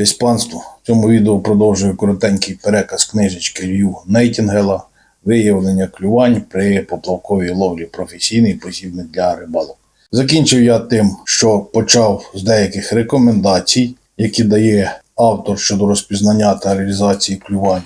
Честь панству. В цьому відео продовжую коротенький переказ книжечки Лью Нейтінгела Виявлення клювань при поплавковій ловлі професійний посібник для рибалок. Закінчив я тим, що почав з деяких рекомендацій, які дає автор щодо розпізнання та реалізації клювань.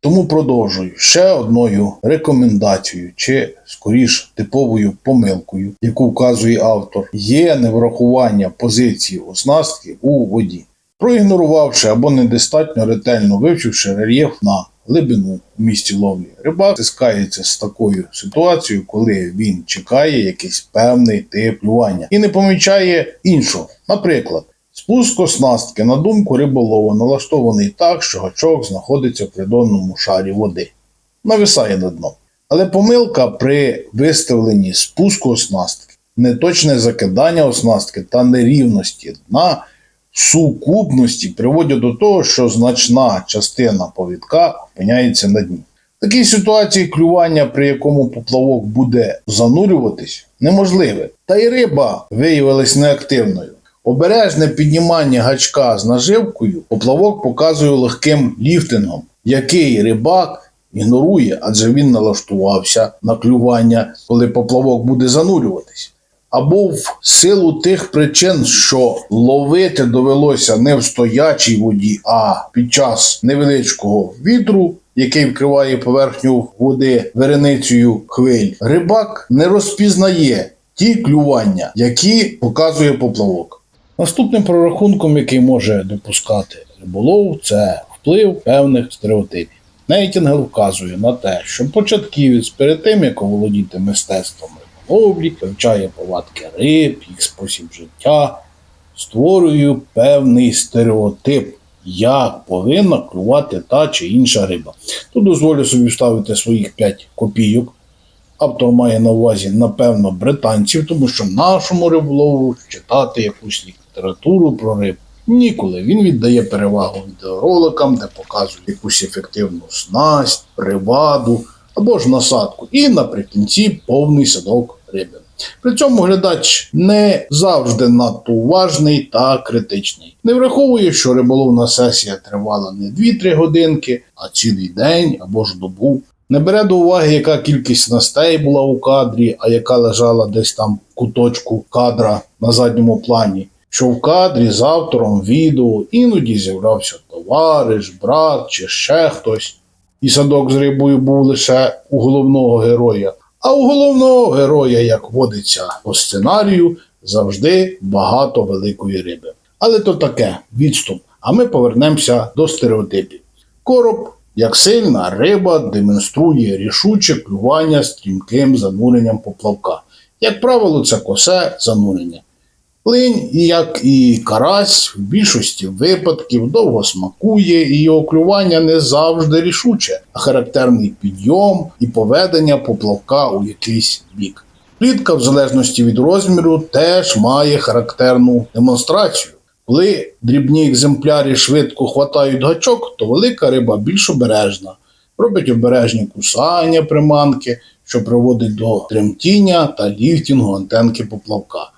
Тому продовжую ще одною рекомендацією, чи скоріш типовою помилкою, яку вказує автор, є неврахування позиції оснастки у воді. Проігнорувавши або недостатньо ретельно вивчивши рельєф на глибину у місці ловлі, рибак стискається з такою ситуацією, коли він чекає якийсь певний тип клювання і не помічає іншого. Наприклад, спуск оснастки, на думку риболова, налаштований так, що гачок знаходиться в придонному шарі води, нависає над дном. Але помилка при виставленні спуску оснастки, неточне закидання оснастки та нерівності дна в сукупності приводять до того, що значна частина повідка опиняється на дні. В такій ситуації клювання, при якому поплавок буде занурюватись, неможливе. Та й риба виявилась неактивною. Обережне піднімання гачка з наживкою поплавок показує легким ліфтингом, який рибак ігнорує, адже він налаштувався на клювання, коли поплавок буде занурюватись. Або в силу тих причин, що ловити довелося не в стоячій воді, а під час невеличкого вітру, який вкриває поверхню води виреницею хвиль, рибак не розпізнає ті клювання, які показує поплавок. Наступним прорахунком, який може допускати риболов, це вплив певних стереотипів. Нейтінгел вказує на те, що початківець перед тим, як оволодіти мистецтвом риболовлі, вивчає повадки риб, їх спосіб життя, створює певний стереотип, як повинна клювати та чи інша риба. Тут дозволю собі вставити своїх 5 копійок. Автор має на увазі, напевно, британців, тому що нашому риболову читати якусь літературу про риб ніколи. Він віддає перевагу відеороликам, де показує якусь ефективну снасть, приваду або ж насадку. І наприкінці повний садок риби. При цьому глядач не завжди надто уважний та критичний. Не враховує, що риболовна сесія тривала не 2-3 годинки, а цілий день або ж добу. Не бере до уваги, яка кількість снастей була у кадрі, а яка лежала десь там в куточку кадра на задньому плані. Що в кадрі з автором відео іноді з'являвся товариш, брат чи ще хтось. І садок з рибою був лише у головного героя. А у головного героя, як водиться по сценарію, завжди багато великої риби. Але то таке відступ. А ми повернемося до стереотипів. Короб як сильна риба демонструє рішуче клювання стрімким зануренням поплавка. Як правило, це косе занурення. Линь, як і карась, в більшості випадків довго смакує, і його клювання не завжди рішуче, а характерний підйом і поведення поплавка у якийсь бік. Плітка, в залежності від розміру, теж має характерну демонстрацію. Коли дрібні екземпляри швидко хватають гачок, то велика риба більш обережна, робить обережні кусання приманки, що приводить до тремтіння та ліфтінгу антенки поплавка.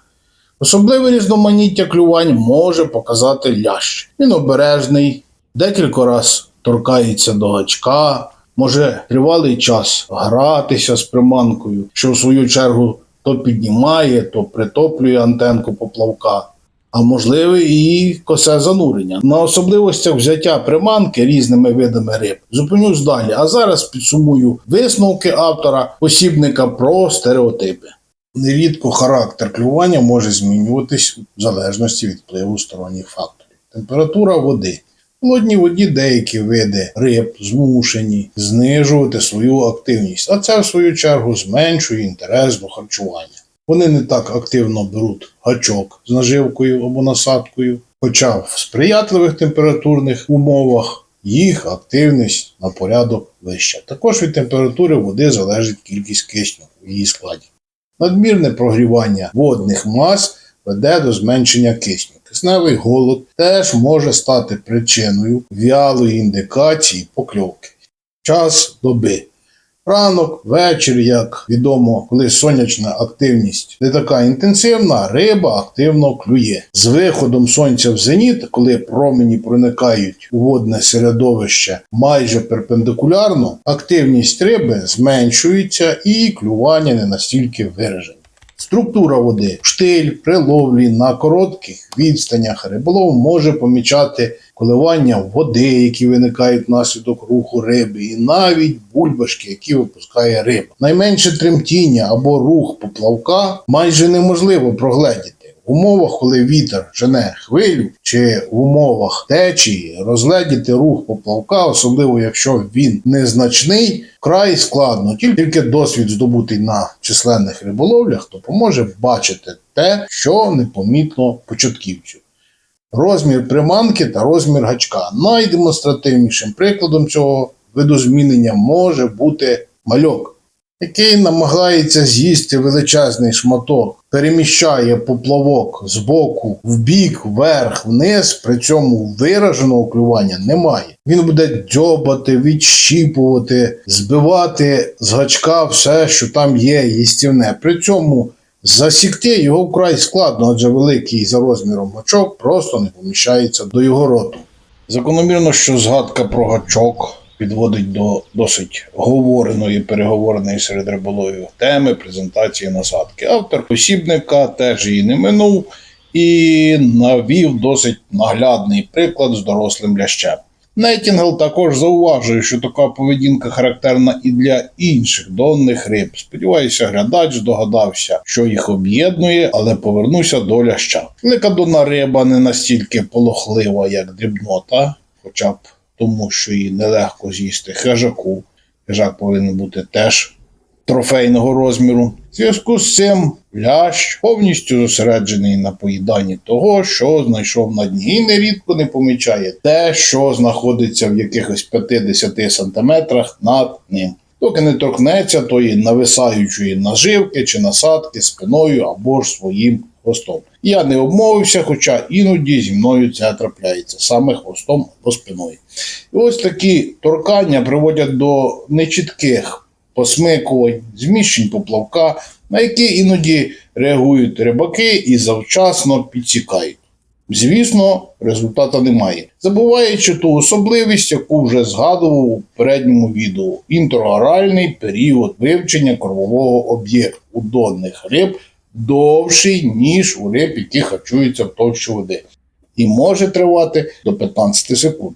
Особливе різноманіття клювань може показати лящ. Він обережний, декілька раз торкається до гачка, може тривалий час гратися з приманкою, що в свою чергу то піднімає, то притоплює антенку поплавка. А можливе і косе занурення. На особливостях взяття приманки різними видами риб зупинюсь далі. А зараз підсумую висновки автора посібника про стереотипи. Нерідко характер клювання може змінюватись в залежності від впливу сторонніх факторів. Температура води. В холодній воді деякі види риб змушені знижувати свою активність, а це в свою чергу зменшує інтерес до харчування. Вони не так активно беруть гачок з наживкою або насадкою, хоча в сприятливих температурних умовах їх активність на порядок вища. Також від температури води залежить кількість кисню у її складі. Надмірне прогрівання водних мас веде до зменшення кисню. Кисневий голод теж може стати причиною вялої індикації покльовки. Час доби. Ранок, вечір, як відомо, коли сонячна активність не така інтенсивна, риба активно клює. З виходом сонця в зеніт, коли промені проникають у водне середовище майже перпендикулярно, активність риби зменшується і клювання не настільки виражене. Структура води. Штиль при ловлі на коротких відстанях риболов може помічати коливання води, які виникають внаслідок руху риби, і навіть бульбашки, які випускає риба. Найменше тремтіння або рух поплавка майже неможливо прогледіти. В умовах, коли вітер жене хвилю, чи в умовах течії розгледіти рух поплавка, особливо якщо він незначний, вкрай складно. Тільки досвід здобутий на численних риболовлях допоможе бачити те, що непомітно початківцю. Розмір приманки та розмір гачка. Найдемонстративнішим прикладом цього видозмінення може бути мальок, який намагається з'їсти величезний шматок, переміщає поплавок з боку в бік, вверх, вниз, при цьому вираженого клювання немає. Він буде дзьобати, відщіпувати, збивати з гачка все, що там є їстівне. При цьому засікти його вкрай складно, адже великий за розміром гачок просто не поміщається до його роту. Закономірно, що згадка про гачок підводить до досить говореної, переговореної серед риболовів теми презентації насадки. Автор посібника теж її не минув і навів досить наглядний приклад з дорослим лящем. Найтінгел також зауважує, що така поведінка характерна і для інших донних риб. Сподіваюся, глядач здогадався, що їх об'єднує, але повернуся до ляща. Велика донна риба не настільки полохлива, як дрібнота, хоча б тому, що її нелегко з'їсти хижаку. Хижак повинен бути теж трофейного розміру. В зв'язку з цим лящ повністю зосереджений на поїданні того, що знайшов на дні, і нерідко не помічає те, що знаходиться в якихось 50 сантиметрах над ним. Доки не торкнеться тої нависаючої наживки чи насадки спиною або ж своїм хвостом. Я не обмовився, хоча іноді зі мною це трапляється саме хвостом або спиною. І ось такі торкання приводять до нечітких посмикувань, зміщень поплавка, на які іноді реагують рибаки і завчасно підсікають. Звісно, результату немає. Забуваючи ту особливість, яку вже згадував у передньому відео інтрогоральний період вивчення кормового об'єкту у донних риб довший, ніж у риб, які харчуються в товщі води, і може тривати до 15 секунд.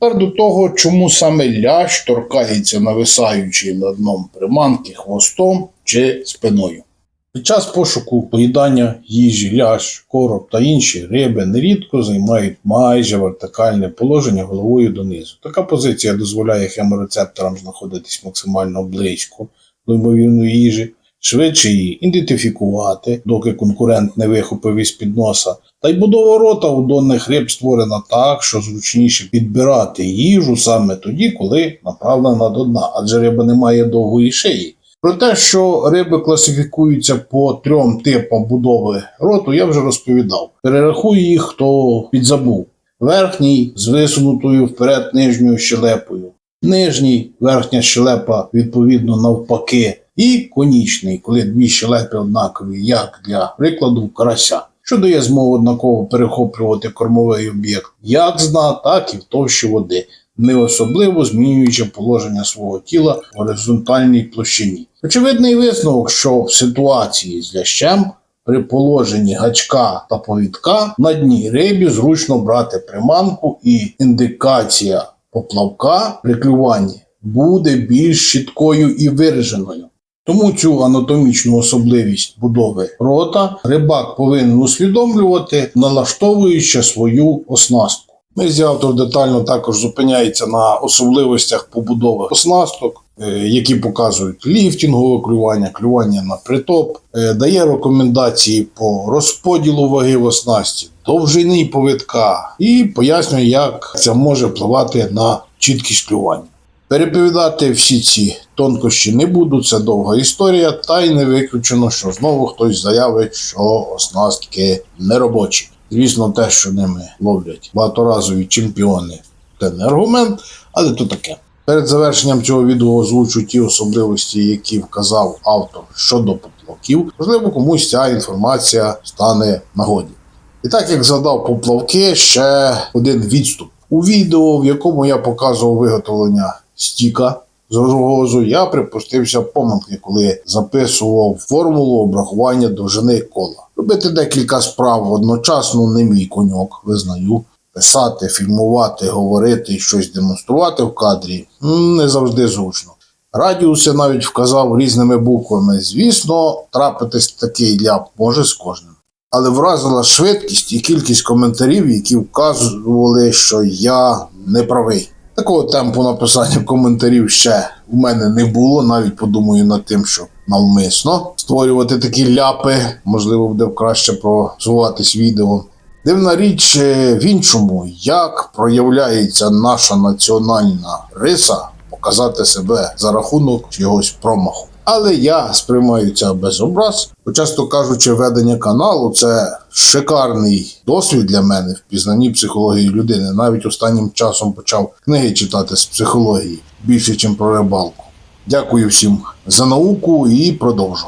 Тепер до того, чому саме лящ торкається нависаючи над дном приманки хвостом чи спиною. Під час пошуку поїдання їжі, лящ, короб та інші риби нерідко займають майже вертикальне положення головою донизу. Така позиція дозволяє хеморецепторам знаходитись максимально близько до ймовірної їжі, швидше її ідентифікувати, доки конкурент не вихопив із під носа. Та й будова рота у донних риб створена так, що зручніше підбирати їжу саме тоді, коли направлена до дна, адже риба не має довгої шиї. Про те, що риби класифікуються по трьом типам будови роту, я вже розповідав. Перерахую їх, хто підзабув. Верхній з висунутою вперед нижньою щелепою. Нижній верхня щелепа відповідно навпаки. І конічний, коли дві щелепи однакові, як для прикладу карася, що дає змогу однаково перехоплювати кормовий об'єкт як з дна, так і в товщі води, не особливо змінюючи положення свого тіла в горизонтальній площині. Очевидний висновок, що в ситуації з лящем при положенні гачка та повідка на дні рибі зручно брати приманку і індикація поплавка при клюванні буде більш чіткою і вираженою. Тому цю анатомічну особливість будови рота рибак повинен усвідомлювати, налаштовуючи свою оснастку. Мезі автор детально також зупиняється на особливостях побудови оснасток, е, які показують ліфтінгове клювання, клювання на притоп, е, дає рекомендації по розподілу ваги в оснасті, довжини повідка і пояснює, як це може впливати на чіткість клювання. Переповідати всі ці тонкощі не буду, це довга історія, та й не виключено, що знову хтось заявить, що оснастки не робочі. Звісно, те, що ними ловлять багаторазові чемпіони, це не аргумент, але то таке. Перед завершенням цього відео озвучу ті особливості, які вказав автор щодо поплавків. Можливо, комусь ця інформація стане нагоді. І так як згадав поплавки, ще один відступ. У відео, в якому я показував виготовлення стіка з рогозу, я припустився помилки, коли записував формулу обрахування довжини кола. Робити декілька справ одночасно не мій коньок, визнаю. Писати, фільмувати, говорити щось демонструвати в кадрі не завжди зручно. Радіус я навіть вказав різними буквами. Звісно, трапитись такий ляп може з кожним. Але вразила швидкість і кількість коментарів, які вказували, що я не правий. Такого темпу написання коментарів ще у мене не було. Навіть подумаю над тим, що навмисно створювати такі ляпи, можливо, буде краще просуватись відео. Дивна річ е, в іншому, як проявляється наша національна риса показати себе за рахунок чогось промаху. Але я сприймаю це без образ. Бо, часто кажучи, ведення каналу це шикарний досвід для мене в пізнанні психології людини. Навіть останнім часом почав книги читати з психології більше, ніж про рибалку. Дякую всім за науку і продовжу.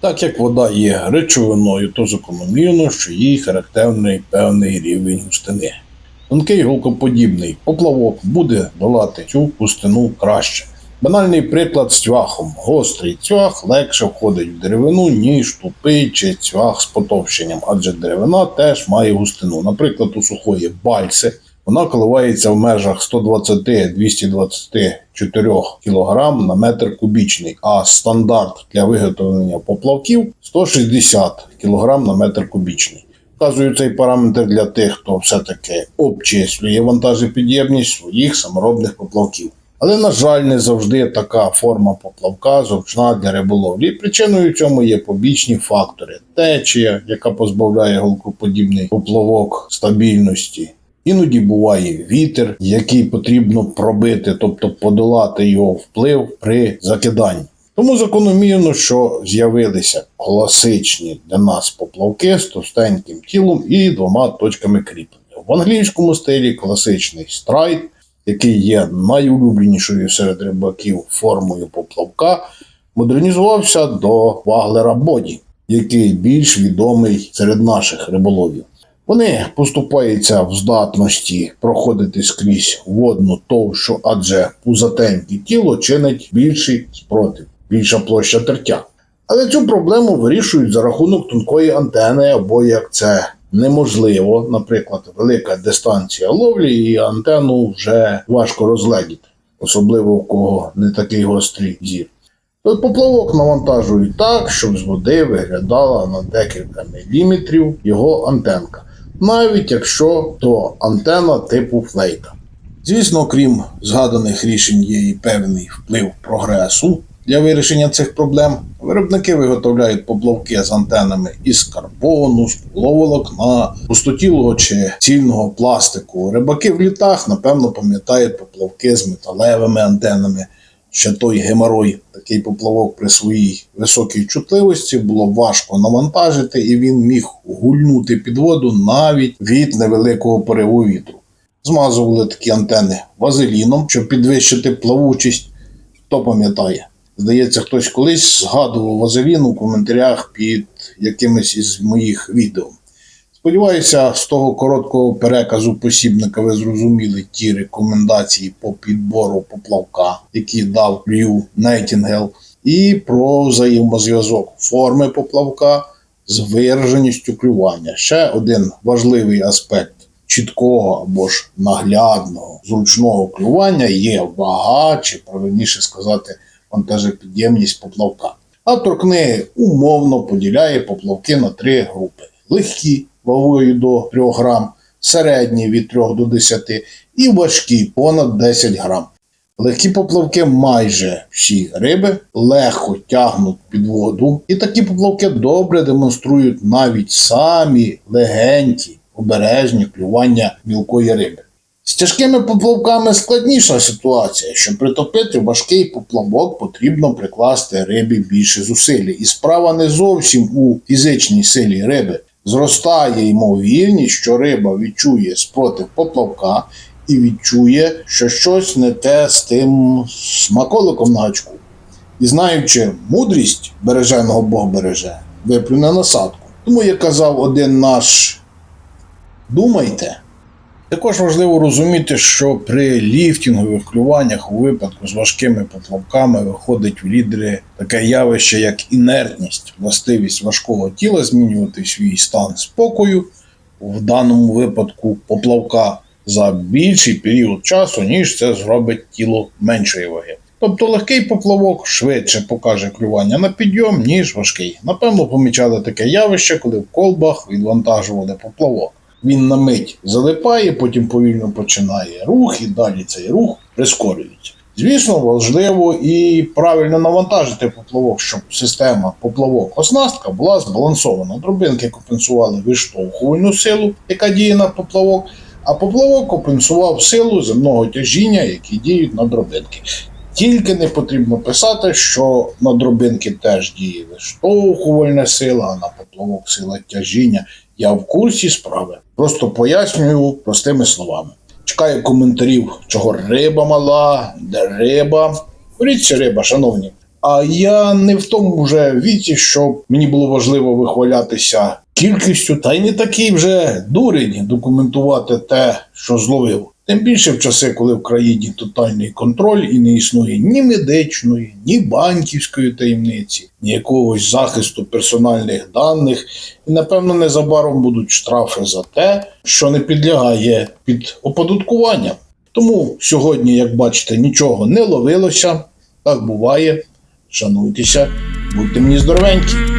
Так як вода є речовиною, то закономірно, що їй характерний певний рівень густини. Тонкий голкоподібний поплавок буде долати цю густину краще. Банальний приклад з цвяхом. Гострий цвях легше входить в деревину, ніж тупий чи цвях з потовщенням, адже деревина теж має густину. Наприклад, у сухої бальси вона коливається в межах 120-224 кг на метр кубічний, а стандарт для виготовлення поплавків 160 кг на метр кубічний. Вказую цей параметр для тих, хто все-таки обчислює вантажопідємність своїх саморобних поплавків. Але, на жаль, не завжди така форма поплавка зручна для риболовлі. Причиною цьому є побічні фактори: течія, яка позбавляє голкоподібний поплавок стабільності. Іноді буває вітер, який потрібно пробити, тобто подолати його вплив при закиданні. Тому закономірно, що з'явилися класичні для нас поплавки з товстеньким тілом і двома точками кріплення. В англійському стилі класичний страйт, який є найулюбленішою серед рибаків формою поплавка, модернізувався до Ваглера Боді, який більш відомий серед наших риболовів. Вони поступаються в здатності проходити скрізь водну товщу, адже пузатеньке тіло чинить більший спротив, більша площа тертя. Але цю проблему вирішують за рахунок тонкої антени, або як це неможливо, наприклад, велика дистанція ловлі, і антенну вже важко розгледіти, особливо у кого не такий гострий зір. То поплавок навантажують так, щоб з води виглядала на декілька міліметрів його антенка, навіть якщо то антена типу флейка. Звісно, крім згаданих рішень, є і певний вплив прогресу для вирішення цих проблем. Виробники виготовляють поплавки з антенами із карбону, з пустотілого чи цільного пластику. Рибаки в літах, напевно, пам'ятають поплавки з металевими антенами. Ще той геморой, такий поплавок при своїй високій чутливості було важко навантажити, і він міг гульнути під воду навіть від невеликого пориву вітру. Змазували такі антени вазеліном, щоб підвищити плавучість. Хто пам'ятає? Здається, хтось колись згадував вазелін у коментарях під якимось із моїх відео. Сподіваюся, з того короткого переказу посібника ви зрозуміли ті рекомендації по підбору поплавка, які дав Лью Найтінгел, і про взаємозв'язок форми поплавка з вираженістю клювання. Ще один важливий аспект чіткого або ж наглядного, зручного клювання є вага, чи правильніше сказати, вантажопідємність поплавка. Автор книги умовно поділяє поплавки на три групи: легкі вагою до 3 грам, середні від 3 до 10 і важкі понад 10 грам. Легкі поплавки майже всі риби легко тягнуть під воду, і такі поплавки добре демонструють навіть самі легенькі обережні клювання мілкої риби. З тяжкими поплавками складніша ситуація. Щоб притопити важкий поплавок, потрібно прикласти рибі більше зусиль. І справа не зовсім у фізичній силі риби. Зростає ймовірність, що риба відчує спротив поплавка і відчує, що щось не те з тим смаколиком на гачку. І знаючи мудрість береженого Бог береже, виплюне насадку. Тому, як казав один наш думайте. Також важливо розуміти, що при ліфтінгових клюваннях у випадку з важкими поплавками виходить в лідери таке явище, як інертність, властивість важкого тіла змінювати свій стан спокою, в даному випадку поплавка за більший період часу, ніж це зробить тіло меншої ваги. Тобто легкий поплавок швидше покаже клювання на підйом, ніж важкий. Напевно, помічали таке явище, коли в колбах відвантажували поплавок. Він на мить залипає, потім повільно починає рух, і далі цей рух прискорюється. Звісно, важливо і правильно навантажити поплавок, щоб система поплавок-оснастка була збалансована. Дробинки компенсували виштовхувальну силу, яка діє на поплавок, а поплавок компенсував силу земного тяжіння, які діють на дробинки. Тільки не потрібно писати, що на дробинки теж діє виштовхувальна сила, а на поплавок сила тяжіння. Я в курсі справи. Просто пояснюю простими словами. Чекаю коментарів, чого риба мала, де риба. Боріться риба, шановні. А я не в тому вже віці, що мені було важливо вихвалятися кількістю, та й не такий вже дурень документувати те, що зловив. Тим більше в часи, коли в країні тотальний контроль і не існує ні медичної, ні банківської таємниці, ні якогось захисту персональних даних, і напевно незабаром будуть штрафи за те, що не підлягає під оподаткування. Тому сьогодні, як бачите, нічого не ловилося, так буває. Шануйтеся, будьте мені здоровенькі.